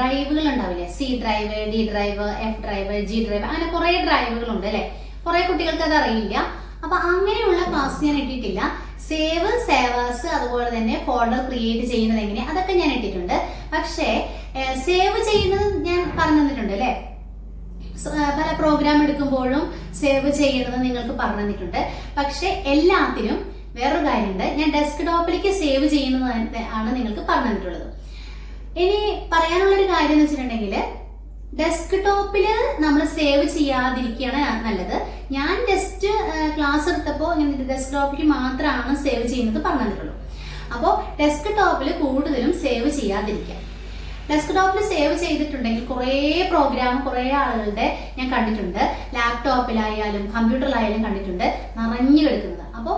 ഡ്രൈവുകൾ ഉണ്ടാവില്ലേ? C drive D drive F drive G drive അങ്ങനെ കുറെ ഡ്രൈവുകൾ ഉണ്ട് അല്ലെ? കുറെ കുട്ടികൾക്ക് അത് അറിയില്ല. അപ്പൊ അങ്ങനെയുള്ള ക്ലാസ് ഞാൻ ഇട്ടിട്ടില്ല. സേവ് സേവേഴ്സ് അതുപോലെ തന്നെ ഫോൾഡർ ക്രിയേറ്റ് ചെയ്യുന്നത് എങ്ങനെ? അതൊക്കെ ഞാൻ ഇട്ടിട്ടുണ്ട്. പക്ഷേ സേവ് ചെയ്യുന്നത് ഞാൻ പറഞ്ഞു തന്നിട്ടുണ്ട് അല്ലേ പല പ്രോഗ്രാം എടുക്കുമ്പോഴും സേവ് ചെയ്യുന്നത് നിങ്ങൾക്ക് പറഞ്ഞു തന്നിട്ടുണ്ട് പക്ഷെ എല്ലാത്തിനും വേറൊരു കാര്യമുണ്ട്. ഞാൻ ഡെസ്ക് ടോപ്പിലേക്ക് സേവ് ചെയ്യുന്നത് ആണ് നിങ്ങൾക്ക് പറഞ്ഞു തന്നിട്ടുള്ളത് ഇനി പറയാനുള്ളൊരു കാര്യം എന്ന് വെച്ചിട്ടുണ്ടെങ്കിൽ ഡെസ്ക്ടോപ്പിൽ നമ്മൾ സേവ് ചെയ്യാതിരിക്കുകയാണ് നല്ലത്. ഞാൻ ജസ്റ്റ് ക്ലാസ് എടുത്തപ്പോൾ ഇങ്ങനെ ഡെസ്ക്ടോപ്പിലേക്ക് മാത്രമാണ് സേവ് ചെയ്യുന്നത് പറഞ്ഞു തന്നിട്ടുള്ളൂ അപ്പോൾ ഡെസ്ക്ടോപ്പിൽ കൂടുതലും സേവ് ചെയ്യാതിരിക്കുക. ഡെസ്ക്ടോപ്പിൽ സേവ് ചെയ്തിട്ടുണ്ടെങ്കിൽ കുറേ പ്രോഗ്രാം കുറേ ആളുകളുടെ ഞാൻ കണ്ടിട്ടുണ്ട്. ലാപ്ടോപ്പിലായാലും കമ്പ്യൂട്ടറിലായാലും കണ്ടിട്ടുണ്ട്. നിറഞ്ഞു കിടക്കുന്നത്. അപ്പോൾ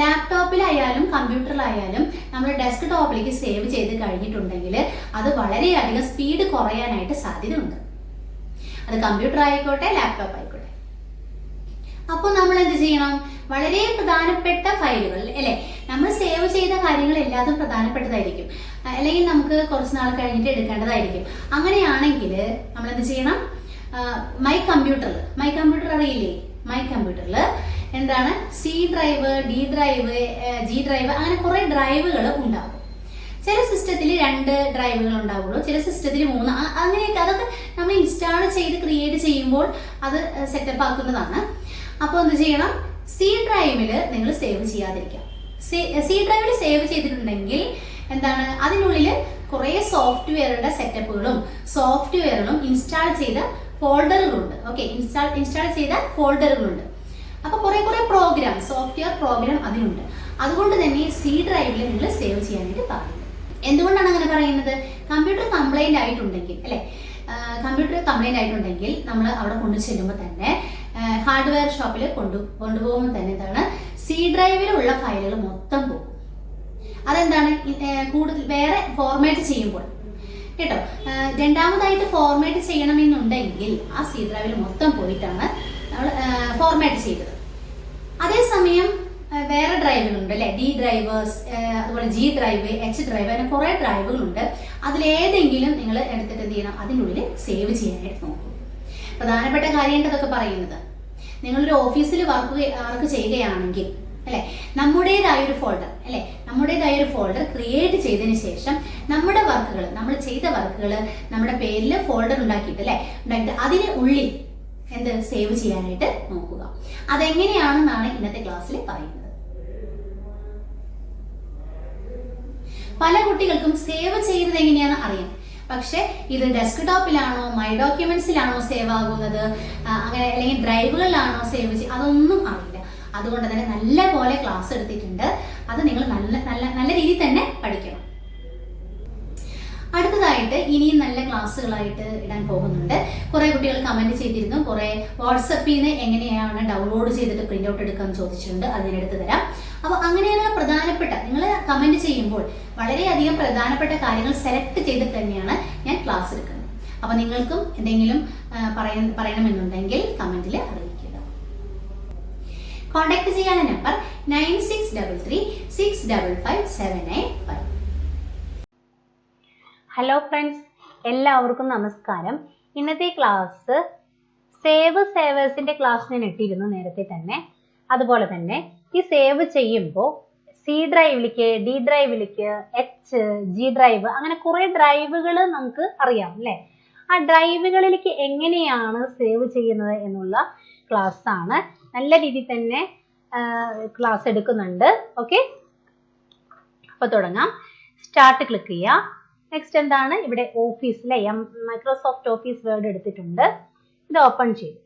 ലാപ്ടോപ്പിലായാലും കമ്പ്യൂട്ടറിലായാലും നമ്മൾ ഡെസ്ക് ടോപ്പിലേക്ക് സേവ് ചെയ്ത് കഴിഞ്ഞിട്ടുണ്ടെങ്കിൽ അത് വളരെയധികം സ്പീഡ് കുറയാനായിട്ട് സാധ്യതയുണ്ട്. അത് കമ്പ്യൂട്ടർ ആയിക്കോട്ടെ ലാപ്ടോപ്പ് ആയിക്കോട്ടെ. അപ്പോൾ നമ്മൾ എന്ത് ചെയ്യണം? വളരെ പ്രധാനപ്പെട്ട ഫയലുകൾ അല്ലെ? നമ്മൾ സേവ് ചെയ്ത കാര്യങ്ങൾ എല്ലാതും പ്രധാനപ്പെട്ടതായിരിക്കും. അല്ലെങ്കിൽ നമുക്ക് കുറച്ച് നാൾ കഴിഞ്ഞിട്ട് എടുക്കേണ്ടതായിരിക്കും. അങ്ങനെയാണെങ്കിൽ നമ്മൾ എന്ത് ചെയ്യണം മൈ കമ്പ്യൂട്ടറിൽ മൈ കമ്പ്യൂട്ടർ അറിയില്ലേ? മൈ കമ്പ്യൂട്ടറിൽ എന്താണ്? C drive D drive G drive അങ്ങനെ കുറെ ഡ്രൈവുകൾ ഉണ്ടാവും. ചില സിസ്റ്റത്തിൽ രണ്ട് ഡ്രൈവുകൾ ഉണ്ടാവുള്ളൂ. ചില സിസ്റ്റത്തിൽ മൂന്ന്. അങ്ങനെയൊക്കെ അതൊക്കെ നമ്മൾ ഇൻസ്റ്റാൾ ചെയ്ത് ക്രിയേറ്റ് ചെയ്യുമ്പോൾ അത് സെറ്റപ്പ് ആക്കുന്നതാണ്. അപ്പോൾ എന്ത് ചെയ്യണം? സി ഡ്രൈവിൽ നിങ്ങൾ സേവ് ചെയ്യാതിരിക്കാം സി ഡ്രൈവിൽ സേവ് ചെയ്തിട്ടുണ്ടെങ്കിൽ എന്താണ്? അതിനുള്ളിൽ കുറേ സോഫ്റ്റ്വെയറുടെ സെറ്റപ്പുകളും സോഫ്റ്റ്വെയറുകളും ഇൻസ്റ്റാൾ ചെയ്ത ഫോൾഡറുകളുണ്ട് ഓക്കെ ഇൻസ്റ്റാൾ ഇൻസ്റ്റാൾ ചെയ്ത ഫോൾഡറുകളുണ്ട് അപ്പൊ കുറെ കുറെ പ്രോഗ്രാം സോഫ്റ്റ്വെയർ പ്രോഗ്രാം അതിനുണ്ട് അതുകൊണ്ട് തന്നെ സി ഡ്രൈവിൽ നിങ്ങൾ സേവ് ചെയ്യാനായിട്ട് പറയുന്നത് എന്തുകൊണ്ടാണ് അങ്ങനെ പറയുന്നത്? കമ്പ്യൂട്ടർ കംപ്ലൈന്റ് ആയിട്ടുണ്ടെങ്കിൽ അല്ലെ? കമ്പ്യൂട്ടർ കംപ്ലൈന്റ് ആയിട്ടുണ്ടെങ്കിൽ നമ്മൾ അവിടെ കൊണ്ടു ചെല്ലുമ്പോൾ തന്നെ ഹാർഡ്വെയർ ഷോപ്പിൽ കൊണ്ടു കൊണ്ടുപോകുമ്പോൾ തന്നെ എന്താണ്? സി ഡ്രൈവിലുള്ള ഫയലുകൾ മൊത്തം പോകും. അതെന്താണ്? കൂടുതൽ വേറെ ഫോർമാറ്റ് ചെയ്യുമ്പോൾ. കേട്ടോ? രണ്ടാമതായിട്ട് ഫോർമാറ്റ് ചെയ്യണമെന്നുണ്ടെങ്കിൽ ആ സി ഡ്രൈവിൽ മൊത്തം പോയിട്ടാണ് നമ്മൾ ഫോർമാറ്റ് ചെയ്തത്. അതേസമയം വേറെ ഡ്രൈവുകളുണ്ട് അല്ലെ? ഡി ഡ്രൈവേഴ്സ് അതുപോലെ ജി ഡ്രൈവ് എച്ച് ഡ്രൈവ് അങ്ങനെ കുറെ ഡ്രൈവുകളുണ്ട് അതിലേതെങ്കിലും നിങ്ങൾ എടുത്തിട്ട് എന്ത് ചെയ്യണം? അതിനുള്ളിൽ സേവ് ചെയ്യാനായിട്ട് നോക്കും. പ്രധാനപ്പെട്ട കാര്യമായിട്ട് അതൊക്കെ പറയുന്നത്? നിങ്ങളൊരു ഓഫീസിൽ വർക്ക് വർക്ക് ചെയ്യുകയാണെങ്കിൽ അല്ലെ? നമ്മുടേതായ ഒരു ഫോൾഡർ അല്ലെ? നമ്മുടേതായ ഒരു ഫോൾഡർ ക്രിയേറ്റ് ചെയ്തതിന് ശേഷം നമ്മുടെ വർക്കുകൾ നമ്മൾ ചെയ്ത വർക്കുകൾ നമ്മുടെ പേരിൽ ഫോൾഡർ ഉണ്ടാക്കിയിട്ട് അല്ലെ? ഉണ്ടാക്കിയിട്ട് അതിന് ഉള്ളിൽ എന്ത് സേവ് ചെയ്യാനായിട്ട് നോക്കുക. അതെങ്ങനെയാണെന്നാണ് ഇന്നത്തെ ക്ലാസ്സിൽ പറയുന്നത്. പല കുട്ടികൾക്കും സേവ് ചെയ്യുന്നത് എങ്ങനെയാണ് അറിയാം. പക്ഷെ ഇത് ഡെസ്ക്ടോപ്പിലാണോ മൈ ഡോക്യുമെന്റ്സിലാണോ സേവ് ആകുന്നത് അങ്ങനെ അല്ലെങ്കിൽ ഡ്രൈവുകളിലാണോ സേവ് ചെയ്യുക അതൊന്നും അറിയില്ല. അതുകൊണ്ട് തന്നെ നല്ല പോലെ ക്ലാസ് എടുത്തിട്ടുണ്ട്. അത് നിങ്ങൾ നല്ല നല്ല നല്ല രീതിയിൽ തന്നെ പഠിക്കണം. അടുത്തതായിട്ട് ഇനിയും നല്ല ക്ലാസ്സുകളായിട്ട് ഇടാൻ പോകുന്നുണ്ട്. കുറെ കുട്ടികൾ കമന്റ് ചെയ്തിരുന്നു. കുറെ വാട്സപ്പിൽ നിന്ന് എങ്ങനെയാണ് ഡൗൺലോഡ് ചെയ്തിട്ട് പ്രിന്റ് ഔട്ട് എടുക്കാൻ ചോദിച്ചിട്ടുണ്ട്. അതിനെടുത്ത് തരാം. അപ്പൊ അങ്ങനെയുള്ള പ്രധാനപ്പെട്ട. നിങ്ങൾ കമന്റ് ചെയ്യുമ്പോൾ വളരെയധികം പ്രധാനപ്പെട്ട കാര്യങ്ങൾ സെലക്ട് ചെയ്തിട്ട് തന്നെയാണ് ഞാൻ ക്ലാസ് എടുക്കുന്നത്. അപ്പൊ നിങ്ങൾക്കും എന്തെങ്കിലും പറയ- പറയണമെന്നുണ്ടെങ്കിൽ കമന്റിൽ അറിയിക്കുക. കോൺടാക്ട് ചെയ്യാനുള്ള number nine six double three six double five seven nine five hello friends എല്ലാവർക്കും നമസ്കാരം. ഇന്നത്തെ ക്ലാസ് സേവ് സേവേഴ്സിന്റെ ക്ലാസ് ഞാൻ ഇട്ടിരുന്നു നേരത്തെ തന്നെ. അതുപോലെ തന്നെ ഈ സേവ് ചെയ്യുമ്പോൾ സി ഡ്രൈവിലേക്ക് ഡി ഡ്രൈവിലേക്ക് എച്ച് ജി ഡ്രൈവ് അങ്ങനെ കുറെ ഡ്രൈവുകൾ നമുക്ക് അറിയാം അല്ലേ? ആ ഡ്രൈവുകളിലേക്ക് എങ്ങനെയാണ് സേവ് ചെയ്യുന്നത് എന്നുള്ള ക്ലാസ് ആണ് നല്ല രീതിയിൽ തന്നെ ക്ലാസ് എടുക്കുന്നുണ്ട്. ഓക്കെ അപ്പൊ തുടങ്ങാം. സ്റ്റാർട്ട് ക്ലിക്ക് ചെയ്യാം. നെക്സ്റ്റ് എന്താണ്? ഇവിടെ ഓഫീസിലെ മൈക്രോസോഫ്റ്റ് ഓഫീസ് വേർഡ് എടുത്തിട്ടുണ്ട്. ഇത് ഓപ്പൺ ചെയ്തു.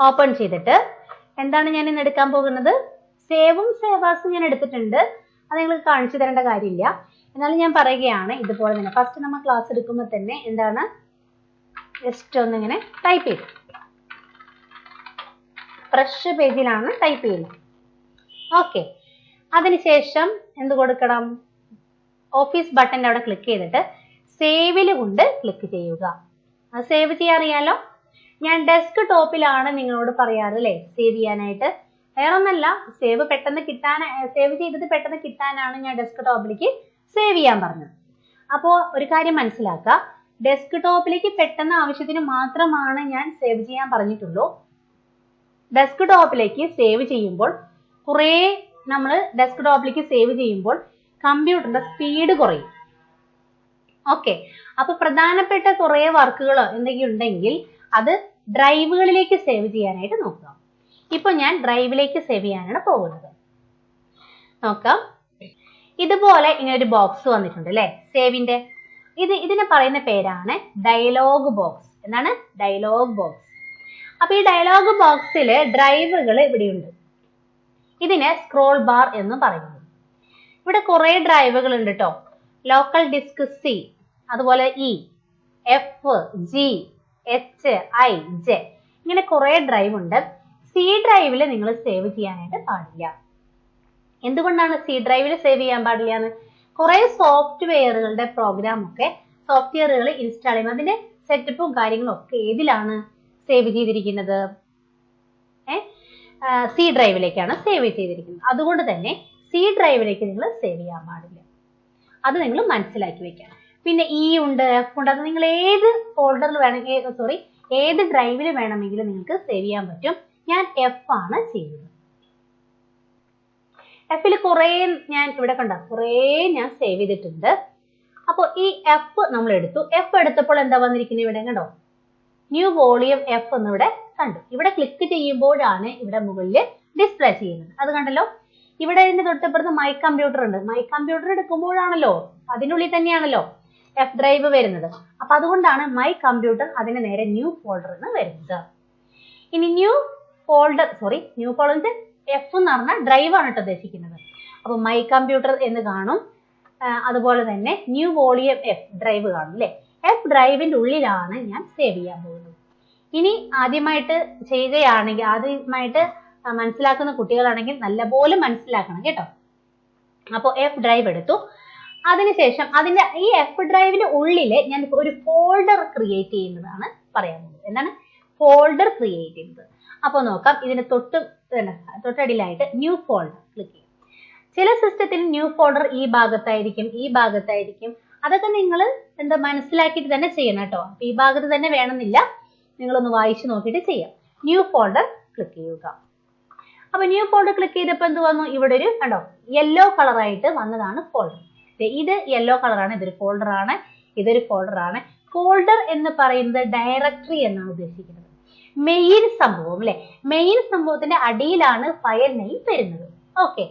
ഓപ്പൺ ചെയ്തിട്ട് എന്താണ് ഞാൻ ഇന്ന് എടുക്കാൻ പോകുന്നത്? സേവും സേവാസും ഞാൻ എടുത്തിട്ടുണ്ട്. അത് നിങ്ങൾക്ക് കാണിച്ചു തരേണ്ട കാര്യമില്ല. എന്നാലും ഞാൻ പറയുകയാണ് ഇതുപോലെ തന്നെ. ഫസ്റ്റ് നമ്മൾ ക്ലാസ് എടുക്കുമ്പോൾ തന്നെ എന്താണ്? ജസ്റ്റ് ഒന്ന് ഇങ്ങനെ ടൈപ്പ് ചെയ്തു ഫ്രഷ് പേജിലാണ് ടൈപ്പ് ചെയ്യുന്നത്. ഓക്കെ അതിനുശേഷം എന്ത് കൊടുക്കണം? ഓഫീസ് ബട്ടന്റെ അവിടെ ക്ലിക്ക് ചെയ്തിട്ട് സേവിൽ കൊണ്ട് ക്ലിക്ക് ചെയ്യുക. അത് സേവ് ചെയ്യാൻ അറിയാലോ ഞാൻ ഡെസ്ക് ടോപ്പിലാണ് നിങ്ങളോട് പറയാറ് അല്ലേ സേവ് ചെയ്യാനായിട്ട്. വേറൊന്നല്ല സേവ് പെട്ടെന്ന് കിട്ടാൻ സേവ് ചെയ്തത് പെട്ടെന്ന് കിട്ടാനാണ് ഞാൻ ഡെസ്ക് ടോപ്പിലേക്ക് സേവ് ചെയ്യാൻ പറഞ്ഞത്. അപ്പോ ഒരു കാര്യം മനസ്സിലാക്കുക ഡെസ്ക് ടോപ്പിലേക്ക് പെട്ടെന്ന് ആവശ്യത്തിന് മാത്രമാണ് ഞാൻ സേവ് ചെയ്യാൻ പറഞ്ഞിട്ടുള്ളൂ. ഡെസ്ക് ടോപ്പിലേക്ക് സേവ് ചെയ്യുമ്പോൾ കുറേ നമ്മൾ ഡെസ്ക്ടോപ്പിലേക്ക് സേവ് ചെയ്യുമ്പോൾ കമ്പ്യൂട്ടറിന്റെ സ്പീഡ് കുറയും. ഓക്കെ അപ്പൊ പ്രധാനപ്പെട്ട കുറേ വർക്കുകൾ എന്തെങ്കിലും ഉണ്ടെങ്കിൽ അത് ഡ്രൈവുകളിലേക്ക് സേവ് ചെയ്യാനായിട്ട് നോക്കാം. ഇപ്പൊ ഞാൻ ഡ്രൈവിലേക്ക് സേവ് ചെയ്യാനാണ് പോകുന്നത്. നോക്കാം. ഇതുപോലെ ഇങ്ങനെ ഒരു ബോക്സ് വന്നിട്ടുണ്ട് അല്ലെ? സേവിന്റെ ഇത് ഇതിന് പറയുന്ന പേരാണ് ഡയലോഗ് ബോക്സ് എന്താണ്? ഡയലോഗ് ബോക്സ് അപ്പൊ ഈ ഡയലോഗ് ബോക്സിൽ ഡ്രൈവുകൾ ഇവിടെയുണ്ട്. ഇതിനെ സ്ക്രോൾ ബാർ എന്ന് പറയുന്നു. ഇവിടെ കുറെ ഡ്രൈവുകൾ ഉണ്ട് കേട്ടോ ലോക്കൽ ഡിസ്ക് സി അതുപോലെ E F G H I J ഇങ്ങനെ കുറെ ഡ്രൈവ് ഉണ്ട്. സി ഡ്രൈവിൽ നിങ്ങൾ സേവ് ചെയ്യാനായിട്ട് പാടില്ല. എന്തുകൊണ്ടാണ് സി ഡ്രൈവിൽ സേവ് ചെയ്യാൻ പാടില്ല എന്ന് കുറെ സോഫ്റ്റ്വെയറുകളുടെ പ്രോഗ്രാം ഒക്കെ സോഫ്റ്റ്വെയറുകൾ ഇൻസ്റ്റാൾ ചെയ്യുമ്പോൾ അതിന്റെ സെറ്റപ്പും കാര്യങ്ങളും ഒക്കെ ഏതിലാണ് സേവ് ചെയ്തിരിക്കുന്നത്? സി ഡ്രൈവിലേക്കാണ് സേവ് ചെയ്തിരിക്കുന്നത്. അതുകൊണ്ട് തന്നെ സി ഡ്രൈവിലേക്ക് നിങ്ങൾ സേവ് ചെയ്യാൻ പാടില്ല. അത് നിങ്ങൾ മനസ്സിലാക്കി വെക്കണം. പിന്നെ ഇ ഉണ്ട് എഫ് ഉണ്ട് അത് നിങ്ങൾ ഏത് ഫോൾഡറിൽ വേണമെങ്കിൽ സോറി ഏത് ഡ്രൈവിൽ വേണമെങ്കിലും നിങ്ങൾക്ക് സേവ് ചെയ്യാൻ പറ്റും. ഞാൻ എഫ് ആണ് ചെയ്യുന്നത്. എഫിൽ കുറേ ഞാൻ ഇവിടെ കണ്ട കുറേ ഞാൻ സേവ് ചെയ്തിട്ടുണ്ട്. അപ്പോൾ ഈ എഫ് നമ്മൾ എടുത്തു. എഫ് എടുത്തപ്പോൾ എന്താ വന്നിരിക്കുന്നത് ഇവിടെ കണ്ടോ? ന്യൂ വോളിയം എഫ് എന്നിവിടെ കണ്ടു. ഇവിടെ ക്ലിക്ക് ചെയ്യുമ്പോഴാണ് ഇവിടെ മുകളിൽ ഡിസ്പ്ലേ ചെയ്യുന്നത്. അത് കണ്ടല്ലോ? ഇവിടെ ഇതിന്റെ തൊട്ടപ്പുറത്ത് മൈ കമ്പ്യൂട്ടർ ഉണ്ട്. മൈ കമ്പ്യൂട്ടർ എടുക്കുമ്പോഴാണല്ലോ? അതിനുള്ളിൽ തന്നെയാണല്ലോ എഫ് ഡ്രൈവ് വരുന്നത്. അപ്പൊ അതുകൊണ്ടാണ് മൈ കമ്പ്യൂട്ടർ അതിന് നേരെ ന്യൂ ഫോൾഡർ എന്ന് വരുന്നത്. ഇനി new folder sorry new folder F എന്ന് പറഞ്ഞാൽ ഡ്രൈവ് ആണ് കേട്ടോ ഉദ്ദേശിക്കുന്നത്. അപ്പൊ മൈ കമ്പ്യൂട്ടർ എന്ന് കാണും. അതുപോലെ തന്നെ ന്യൂ വോളിയം എഫ് ഡ്രൈവ് കാണും അല്ലെ? എഫ് ഡ്രൈവിന്റെ ഉള്ളിലാണ് ഞാൻ സേവ് ചെയ്യാൻ പോകുന്നത്. ഇനി ആദ്യമായിട്ട് ചെയ്യുകയാണെങ്കിൽ ആദ്യമായിട്ട് മനസ്സിലാക്കുന്ന കുട്ടികളാണെങ്കിൽ നല്ലപോലെ മനസ്സിലാക്കണം കേട്ടോ. അപ്പോൾ എഫ് ഡ്രൈവ് എടുത്തു. അതിനുശേഷം അതിന്റെ ഈ എഫ് ഡ്രൈവിന്റെ ഉള്ളിൽ ഞാൻ ഒരു ഫോൾഡർ ക്രിയേറ്റ് ചെയ്യുന്നതാണ് പറയാൻ പോകുന്നത്. എന്താണ്? ഫോൾഡർ ക്രിയേറ്റ് ചെയ്യുന്നത്. അപ്പോൾ നോക്കാം ഇതിന് തൊട്ട് തൊട്ടടിയിലായിട്ട് ന്യൂ ഫോൾഡർ ക്ലിക്ക് ചെയ്യാം. ചില സിസ്റ്റത്തിൽ ന്യൂ ഫോൾഡർ ഈ ഭാഗത്തായിരിക്കും ഈ ഭാഗത്തായിരിക്കും. അതൊക്കെ നിങ്ങൾ എന്താ മനസ്സിലാക്കിയിട്ട് തന്നെ ചെയ്യണം കേട്ടോ. ഈ ഭാഗത്ത് തന്നെ വേണമെന്നില്ല. നിങ്ങളൊന്ന് വായിച്ചു നോക്കിയിട്ട് ചെയ്യാം. ന്യൂ ഫോൾഡർ ക്ലിക്ക് ചെയ്യുക. അപ്പൊ ന്യൂ ഫോൾഡർ ക്ലിക്ക് ചെയ്തപ്പോൾ എന്ത് വന്നു? ഇവിടെ ഒരു കണ്ടോ? യെല്ലോ കളറായിട്ട് വന്നതാണ് ഫോൾഡർ ഇത് യെല്ലോ കളറാണ് ഇതൊരു ഫോൾഡർ ആണ് ഇതൊരു ഫോൾഡർ ആണ്. ഫോൾഡർ എന്ന് പറയുന്നത് ഡയറക്ടറി എന്നാണ് ഉദ്ദേശിക്കുന്നത്. മെയിൻ സംഭവം അല്ലെ? മെയിൻ സംഭവത്തിന്റെ അടിയിലാണ് ഫയൽ നെയിം വരുന്നത്. ഓക്കെ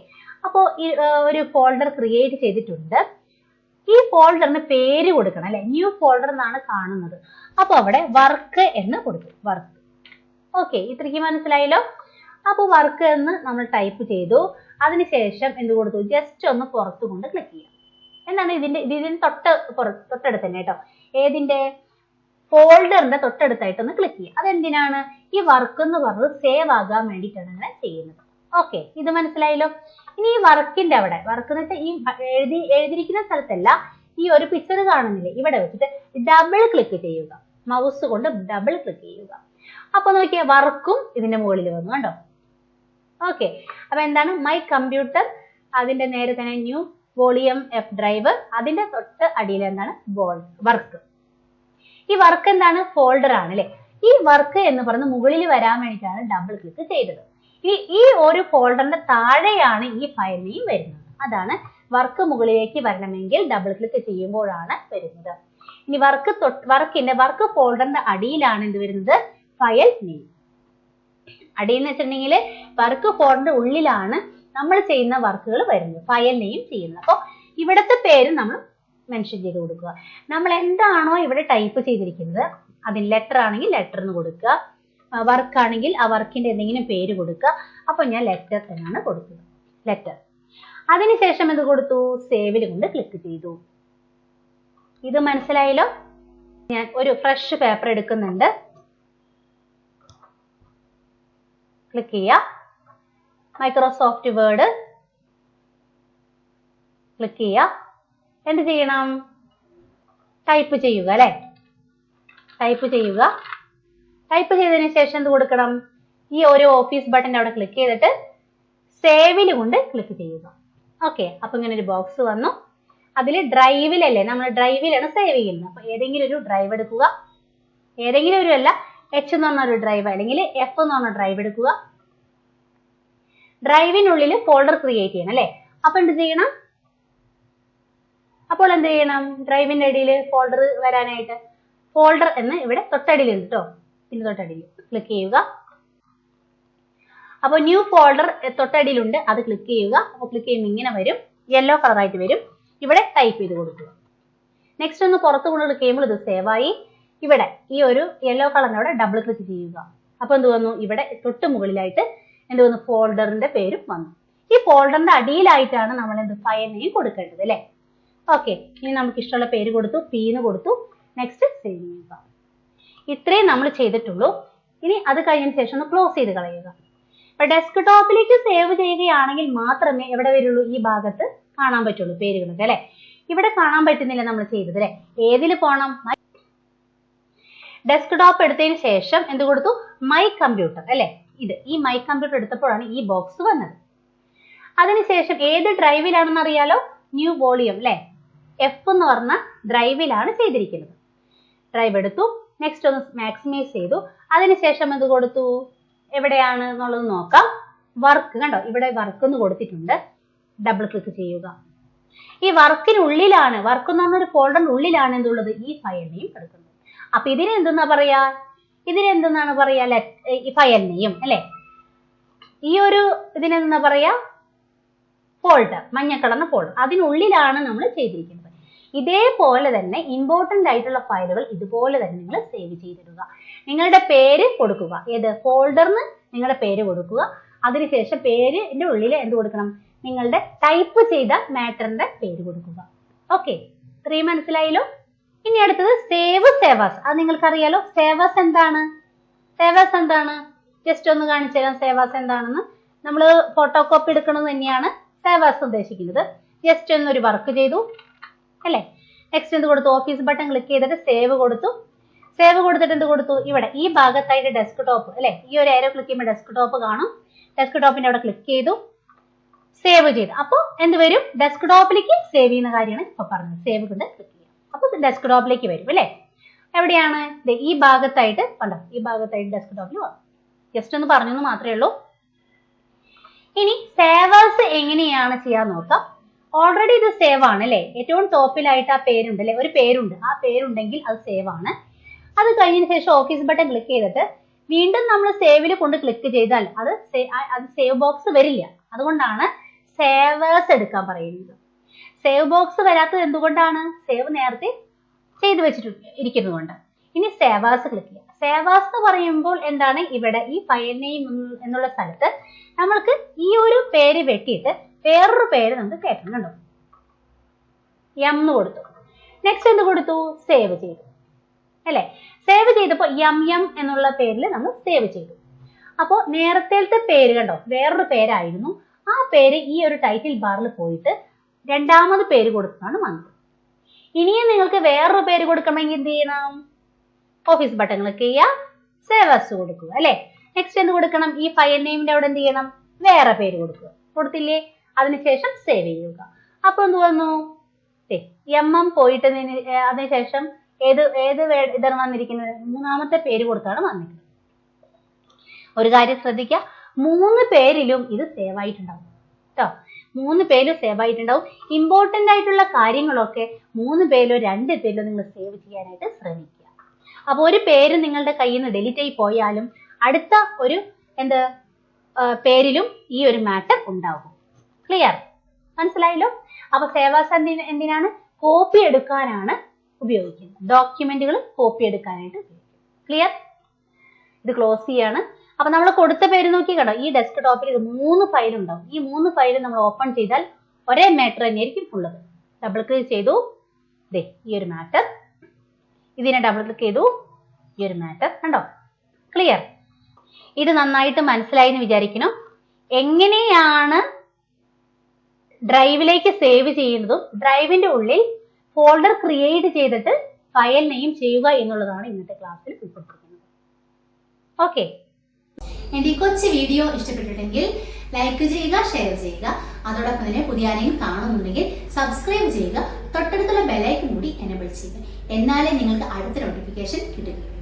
അപ്പോൾ ഒരു ഫോൾഡർ ക്രിയേറ്റ് ചെയ്തിട്ടുണ്ട്. ഈ ഫോൾഡറിന് പേര് കൊടുക്കണം അല്ലെ? ന്യൂ ഫോൾഡർ എന്നാണ് കാണുന്നത്. അപ്പൊ അവിടെ വർക്ക് എന്ന് കൊടുക്കും. വർക്ക് ഓക്കെ ഇത്രയ്ക്ക് മനസ്സിലായല്ലോ? അപ്പൊ വർക്ക് എന്ന് നമ്മൾ ടൈപ്പ് ചെയ്തു. അതിനുശേഷം എന്ത് കൊടുത്തു? ജസ്റ്റ് ഒന്ന് പുറത്തു കൊണ്ട് ക്ലിക്ക് ചെയ്യാം. എന്താണ് ഇതിന്റെ ഇത് ഇതിന് തൊട്ട് പുറ- തൊട്ടടുത്ത് തന്നെ കേട്ടോ. ഏതിന്റെ? ഫോൾഡറിന്റെ തൊട്ടടുത്തായിട്ട് ഒന്ന് ക്ലിക്ക് ചെയ്യുക അതെന്തിനാണ്? ഈ വർക്ക് എന്ന് പറഞ്ഞത് സേവ് ആകാൻ വേണ്ടിയിട്ടാണ് അങ്ങനെ ചെയ്യുന്നത്. ഓക്കെ ഇത് മനസ്സിലായല്ലോ? ഇനി ഈ വർക്കിന്റെ അവിടെ വർക്ക് എന്ന് വെച്ചാൽ ഈ എഴുതി എഴുതിയിരിക്കുന്ന സ്ഥലത്തല്ല ഈ ഒരു പിക്ചർ കാണുന്നില്ലേ ഇവിടെ വെച്ചിട്ട് ഡബിൾ ക്ലിക്ക് ചെയ്യുക. മൗസ് കൊണ്ട് ഡബിൾ ക്ലിക്ക് ചെയ്യുക. അപ്പൊ നോക്കിയേ വർക്കും ഇതിന്റെ മുകളിൽ വന്നു കണ്ടോ? ഓക്കെ അപ്പൊ എന്താണ്? മൈ കമ്പ്യൂട്ടർ അതിന്റെ നേരെ തന്നെ ന്യൂ വോളിയം എഫ് ഡ്രൈവ് അതിന്റെ തൊട്ട് അടിയിൽ എന്താണ്? വർക്ക് ഈ വർക്ക് എന്താണ്? ഫോൾഡർ ആണ് അല്ലെ? ഈ വർക്ക് എന്ന് പറഞ്ഞ് മുകളിൽ വരാൻ വേണ്ടിയിട്ടാണ് ഡബിൾ ക്ലിക്ക് ചെയ്തത്. ഈ ഈ ഒരു ഫോൾഡറിന്റെ താഴെയാണ് ഈ ഫയൽ നെയിം വരുന്നത്. അതാണ് വർക്ക് മുകളിലേക്ക് വരണമെങ്കിൽ ഡബിൾ ക്ലിക്ക് ചെയ്യുമ്പോഴാണ് വരുന്നത്. ഇനി വർക്ക് വർക്കിന്റെ വർക്ക് ഫോൾഡറിന്റെ അടിയിലാണ് എന്ത് വരുന്നത്? ഫയൽ നെയിം അടിയിൽ എന്ന് വെച്ചിട്ടുണ്ടെങ്കിൽ വർക്ക് ഫോൾഡറിന്റെ ഉള്ളിലാണ് നമ്മൾ ചെയ്യുന്ന വർക്കുകൾ വരുന്നത്. ഫയൽ നെയിം ചെയ്യുന്നത്. അപ്പോൾ ഇവിടുത്തെ പേര് നമ്മൾ മെൻഷൻ ചെയ്ത് കൊടുക്കുക. നമ്മൾ എന്താണോ ഇവിടെ ടൈപ്പ് ചെയ്തിരിക്കുന്നത് അതിന് ലെറ്റർ ആണെങ്കിൽ ലെറ്റർ എന്ന് കൊടുക്കുക. വർക്ക് ആണെങ്കിൽ ആ വർക്കിന്റെ എന്തെങ്കിലും പേര് കൊടുക്കുക. അപ്പൊ ഞാൻ ലെറ്റർ എന്നാണ് കൊടുക്കുന്നത് ലെറ്റർ അതിനുശേഷം എന്ത് കൊടുത്തു? സേവിൽ കൊണ്ട് ക്ലിക്ക് ചെയ്തു. ഇത് മനസ്സിലായല്ലോ? ഞാൻ ഒരു ഫ്രഷ് പേപ്പർ എടുക്കുന്നുണ്ട്. ക്ലിക്ക് ചെയ്യുക മൈക്രോസോഫ്റ്റ് വേർഡ് ക്ലിക്ക് ചെയ്യുക എന്ത് ചെയ്യണം? ടൈപ്പ് ചെയ്യുക അല്ലെ? ടൈപ്പ് ചെയ്യുക. ടൈപ്പ് ചെയ്തതിന് ശേഷം എന്ത് കൊടുക്കണം? ഈ ഒരു ഓഫീസ് ബട്ടൺ അവിടെ ക്ലിക്ക് ചെയ്തിട്ട് സേവിൽ കൊണ്ട് ക്ലിക്ക് ചെയ്യുക. ഓക്കെ അപ്പൊ ഇങ്ങനെ ഒരു ബോക്സ് വന്നു. അതിൽ ഡ്രൈവിലല്ലേ നമ്മൾ ഡ്രൈവിലാണ് സേവ് ചെയ്യുന്നത്. അപ്പൊ ഏതെങ്കിലും ഒരു ഡ്രൈവ് എടുക്കുക. ഏതെങ്കിലും ഒരു അല്ല എച്ച് എന്ന് പറഞ്ഞ ഒരു ഡ്രൈവ് അല്ലെങ്കിൽ എഫ് എന്ന് പറഞ്ഞ ഡ്രൈവ് എടുക്കുക. ഡ്രൈവിനുള്ളിൽ ഫോൾഡർ ക്രിയേറ്റ് ചെയ്യണം അല്ലേ? അപ്പൊ എന്ത് ചെയ്യണം? അപ്പോൾ എന്ത് ചെയ്യണം? ഡ്രൈവിന്റെ അടിയിൽ ഫോൾഡർ വരാനായിട്ട് ഫോൾഡർ എന്ന് ഇവിടെ തൊട്ടടിയിൽ ഉണ്ട് കേട്ടോ പിന്നെ തൊട്ടടിയിൽ. ക്ലിക്ക് ചെയ്യുക. അപ്പോൾ ന്യൂ ഫോൾഡർ തൊട്ടടിയിലുണ്ട്. അത് ക്ലിക്ക് ചെയ്യുക. അപ്പോൾ ക്ലിക്ക് ചെയ്യുമ്പോൾ ഇങ്ങനെ വരും. യെല്ലോ കളറായിട്ട് വരും. ഇവിടെ ടൈപ്പ് ചെയ്ത് കൊടുക്കുക. നെക്സ്റ്റ് ഒന്ന് പുറത്ത് കൊണ്ട് ക്ലിക്ക് ചെയ്യുമ്പോൾ ഇത് സേവ് ആയി. ഇവിടെ ഈ ഒരു യെല്ലോ കളറിനോടെ ഡബിൾ ക്ലിക്ക് ചെയ്യുക. അപ്പോൾ എന്ത് വന്നു? ഇവിടെ തൊട്ട് മുകളിലായിട്ട് എന്ത് വന്നു? ഫോൾഡറിന്റെ പേരും വന്നു. ഈ ഫോൾഡറിന്റെ അടിയിലായിട്ടാണ് നമ്മൾ എന്ത് ഫയൽ നെയിം കൊടുക്കേണ്ടത് അല്ലേ? ഓക്കെ ഇനി നമുക്ക് ഇഷ്ടമുള്ള പേര് കൊടുത്തു പീന്ന് കൊടുത്തു. നെക്സ്റ്റ് സേവ് ചെയ്യുക. ഇത്രയും നമ്മൾ ചെയ്തിട്ടുള്ളൂ. ഇനി അത് കഴിഞ്ഞതിന് ശേഷം ഒന്ന് ക്ലോസ് ചെയ്ത് കളയുക. അപ്പൊ ഡെസ്ക്ടോപ്പിലേക്ക് സേവ് ചെയ്യുകയാണെങ്കിൽ മാത്രമേ എവിടെ വരുള്ളൂ? ഈ ഭാഗത്ത് കാണാൻ പറ്റുള്ളൂ പേരുകളൊക്കെ അല്ലെ? ഇവിടെ കാണാൻ പറ്റുന്നില്ല നമ്മൾ ചെയ്തത് അല്ലെ? ഏതിൽ പോണം? ഡെസ്ക്ടോപ്പ് എടുത്തതിന് ശേഷം എന്ത് കൊടുത്തു? മൈ കമ്പ്യൂട്ടർ അല്ലെ? ഇത് ഈ മൈ കമ്പ്യൂട്ടർ എടുത്തപ്പോഴാണ് ഈ ബോക്സ് വന്നത്. അതിനുശേഷം ഏത് ഡ്രൈവിലാണെന്ന് അറിയാലോ? ന്യൂ വോളിയം അല്ലെ? എഫ് എന്ന് പറഞ്ഞ ഡ്രൈവിലാണ് ചെയ്തിരിക്കുന്നത്. ഡ്രൈവ് എടുത്തു. നെക്സ്റ്റ് ഒന്ന് മാക്സിമൈസ് ചെയ്തു. അതിനുശേഷം എന്ത് കൊടുത്തു? എവിടെയാണ് എന്നുള്ളത് നോക്കാം. വർക്ക് കണ്ടോ? ഇവിടെ വർക്ക് എന്ന് കൊടുത്തിട്ടുണ്ട്. ഡബിൾ ക്ലിക്ക് ചെയ്യുക. ഈ വർക്കിനുള്ളിലാണ് വർക്ക് എന്ന് പറഞ്ഞ ഒരു ഫോൾഡറിന്റെ ഉള്ളിലാണ് എന്തുള്ളത് ഈ ഫയൽ നെയിം കിടക്കുന്നത് അപ്പൊ ഇതിന് എന്തെന്നാ പറയാ? ഇതിനെ എന്തെന്നാണ് പറയാ? ഈ ഫയൽ നെയിം അല്ലെ? ഈ ഒരു ഇതിനെന്താ പറയാ? ഫോൾഡർ മഞ്ഞ കളർന്ന ഫോൾഡർ അതിനുള്ളിലാണ് നമ്മൾ ചെയ്തിരിക്കുന്നത്. ഇതേപോലെ തന്നെ ഇമ്പോർട്ടന്റ് ആയിട്ടുള്ള ഫയലുകൾ ഇതുപോലെ തന്നെ നിങ്ങൾ സേവ് ചെയ്തിടുക. നിങ്ങളുടെ പേര് കൊടുക്കുക. ഏത്? ഫോൾഡറിന് നിങ്ങളുടെ പേര് കൊടുക്കുക. അതിനുശേഷം പേരിന്റെ ഉള്ളിൽ എന്ത് കൊടുക്കണം? നിങ്ങളുടെ ടൈപ്പ് ചെയ്ത മാറ്ററിന്റെ പേര് കൊടുക്കുക. ഓക്കെ ഇത്രയും മനസ്സിലായല്ലോ? ഇനി അടുത്തത് സേവ് സേവാസ് അത് നിങ്ങൾക്ക് അറിയാലോ സേവാസ് എന്താണ്? സേവാസ് എന്താണ്? ജസ്റ്റ് ഒന്ന് കാണിച്ചു തരാം. സേവാസ് എന്താണെന്ന്. നമ്മൾ ഫോട്ടോ കോപ്പി എടുക്കണമെന്ന് തന്നെയാണ് സേവാസ് ഉദ്ദേശിക്കുന്നത്. ജസ്റ്റ് ഒരു വർക്ക് ചെയ്തു. അല്ലേ? നെക്സ്റ്റ് എന്ത് കൊടുത്തു? ഓഫീസ് ബട്ടൺ ക്ലിക്ക് ചെയ്തിട്ട് സേവ് കൊടുത്തു. സേവ് കൊടുത്തിട്ട് എന്ത് കൊടുത്തു? ഇവിടെ ഈ ഭാഗത്തായിട്ട് ഡെസ്ക്ടോപ്പ് അല്ലേ? ഈ ഒരു ഏരോ ക്ലിക്ക് ചെയ്യുമ്പോൾ ഡെസ്ക്ടോപ്പ് കാണും. ഡെസ്ക്ടോപ്പിന്റെ അവിടെ ക്ലിക്ക് ചെയ്തു. സേവ് ചെയ്തു. അപ്പോൾ എന്ത് വരും? ഡെസ്ക്ടോപ്പിലേക്ക് സേവ് ചെയ്യുന്ന കാര്യമാണ് ഇപ്പൊ പറഞ്ഞത്. സേവ് കൊണ്ട് ക്ലിക്ക് ചെയ്യാം. അപ്പോൾ ഡെസ്ക്ടോപ്പിലേക്ക് വരും അല്ലേ? എവിടെയാണ്? ഈ ഭാഗത്തായിട്ട് കണ്ടോ? ഈ ഭാഗത്തായിട്ട് ഡെസ്ക്ടോപ്പിൽ വന്നു. ജസ്റ്റ് ഒന്ന് പറഞ്ഞു എന്ന് മാത്രമേ ഉള്ളൂ. ഇനി സേവേഴ്സ് എങ്ങനെയാണ് ചെയ്യാൻ നോക്കാം. ഓൾറെഡി ഇത് സേവ് ആണ് അല്ലേ ഏറ്റവും ടോപ്പിലായിട്ട് ആ പേരുണ്ട് അല്ലെ ഒരു പേരുണ്ട്. ആ പേരുണ്ടെങ്കിൽ അത് സേവ് ആണ്. അത് കഴിഞ്ഞതിന് ശേഷം ഓഫീസ് ബട്ടൺ ക്ലിക്ക് ചെയ്തിട്ട് വീണ്ടും നമ്മൾ സേവിൽ കൊണ്ട് ക്ലിക്ക് ചെയ്താൽ അത് അത് സേവ് ബോക്സ് വരില്ല. അതുകൊണ്ടാണ് സേവേഴ്സ് എടുക്കാൻ പറയുന്നത്. സേവ് ബോക്സ് വരാത്തത് എന്തുകൊണ്ടാണ്? സേവ് നേരത്തെ ചെയ്തു വെച്ചിട്ട് ഇരിക്കുന്നത് കൊണ്ട്. ഇനി സേവേഴ്സ് ക്ലിക്ക് ചെയ്യാം. സേവാസ് എന്ന് പറയുമ്പോൾ എന്താണ്? ഇവിടെ ഈ ഫയൽ നെയിം എന്നുള്ള സ്ഥലത്ത് നമ്മൾക്ക് ഈ ഒരു പേര് വെട്ടിയിട്ട് വേറൊരു പേര് നമുക്ക് കേൾക്കണം കണ്ടോ? എം കൊടുത്തു. നെക്സ്റ്റ് എന്ത് കൊടുത്തു? സേവ് ചെയ്തു. അല്ലെ? സേവ് ചെയ്തപ്പോൾ എം എം എന്നുള്ള പേരിൽ നമ്മൾ സേവ് ചെയ്തു. അപ്പോൾ നേരത്തെ പേര് കണ്ടോ? വേറൊരു പേരായിരുന്നു. ആ പേര് ഈ ഒരു ടൈറ്റിൽ ബാറിൽ പോയിട്ട് രണ്ടാമത് പേര് കൊടുത്താണ് വന്നത്. ഇനിയും നിങ്ങൾക്ക് വേറൊരു പേര് കൊടുക്കണമെങ്കിൽ എന്ത് ചെയ്യണം? ഓഫീസ് ബട്ടൺ ക്ലിക്ക് ചെയ്യുക സേവ് അസ് കൊടുക്കുക അല്ലെ? നെക്സ്റ്റ് എന്ത് കൊടുക്കണം? ഈ ഫയൽ നെയിമിന്റെ അവിടെ എന്ത് ചെയ്യണം? വേറെ പേര് കൊടുക്കുക. കൊടുത്തില്ലേ? അതിനുശേഷം സേവ് ചെയ്യുക. അപ്പൊ എന്ത് വന്നു? എം എം പോയിട്ട് അതിനുശേഷം ഏത് ഏത് ഇതാണ് വന്നിരിക്കുന്നത്? മൂന്നാമത്തെ പേര് കൊടുത്താണ് വന്നിരിക്കുന്നത്. ഒരു കാര്യം ശ്രദ്ധിക്കുക. മൂന്ന് പേരിലും ഇത് സേവ് ആയിട്ടുണ്ടാവും. കേട്ടോ മൂന്ന് പേരിലും സേവ് ആയിട്ടുണ്ടാവും. ഇമ്പോർട്ടന്റ് ആയിട്ടുള്ള കാര്യങ്ങളൊക്കെ മൂന്ന് പേരിലോ രണ്ട് പേരിലോ നിങ്ങൾ സേവ് ചെയ്യാനായിട്ട് ശ്രമിക്കുക. അപ്പൊ ഒരു പേര് നിങ്ങളുടെ കയ്യിൽ നിന്ന് ഡെലിറ്റ് ആയി പോയാലും അടുത്ത ഒരു എന്ത് പേരിലും ഈ ഒരു മാറ്റർ ഉണ്ടാകും. ക്ലിയർ മനസ്സിലായല്ലോ? അപ്പൊ സേവാസ് എന്തിന് എന്തിനാണ്? കോപ്പി എടുക്കാനാണ് ഉപയോഗിക്കുന്നത്. ഡോക്യുമെന്റുകൾ കോപ്പി എടുക്കാനായിട്ട് ക്ലിയർ ഇത് ക്ലോസ് ചെയ്യാണ്. അപ്പൊ നമ്മൾ കൊടുത്ത പേര് നോക്കി കണ്ടോ? ഈ ഡെസ്ക് ടോപ്പിൽ മൂന്ന് ഫയൽ ഉണ്ടാവും. ഈ മൂന്ന് ഫയൽ നമ്മൾ ഓപ്പൺ ചെയ്താൽ ഒരേ മാറ്റർ തന്നെയായിരിക്കും ഉള്ളത് ഡബിൾ ക്ലിക്ക് ചെയ്തു. ദേ ഈ ഒരു മാറ്റർ ഇതിനെ ഡബിൾ ക്ലിക്ക് ചെയ്തു. ഈ ഒരു മാറ്റർ കണ്ടോ? ക്ലിയർ ഇത് നന്നായിട്ട് മനസ്സിലായി എന്ന് വിചാരിക്കണം എങ്ങനെയാണ് ഡ്രൈവിലേക്ക് സേവ് ചെയ്യുന്നതും ഡ്രൈവിന്റെ ഉള്ളിൽ ഫോൾഡർ ക്രിയേറ്റ് ചെയ്തിട്ട് ഫയൽ നെയിം ചെയ്യുക എന്നുള്ളതാണ് ഇന്നത്തെ ക്ലാസ്സിൽ ഉൾപ്പെട്ടിരിക്കുന്നത് ഓക്കെ. എന്റെ ഈ കൊച്ചു വീഡിയോ ഇഷ്ടപ്പെട്ടിട്ടുണ്ടെങ്കിൽ ലൈക്ക് ചെയ്യുക ഷെയർ ചെയ്യുക. അതോടൊപ്പം തന്നെ പുതിയ ആരെയും കാണുന്നുണ്ടെങ്കിൽ സബ്സ്ക്രൈബ് ചെയ്യുക. തൊട്ടടുത്തുള്ള ബെലൈക്കും കൂടി എനേബിൾ ചെയ്യുക. എന്നാലേ നിങ്ങൾക്ക് അടുത്ത നോട്ടിഫിക്കേഷൻ കിട്ടുകയുള്ളൂ.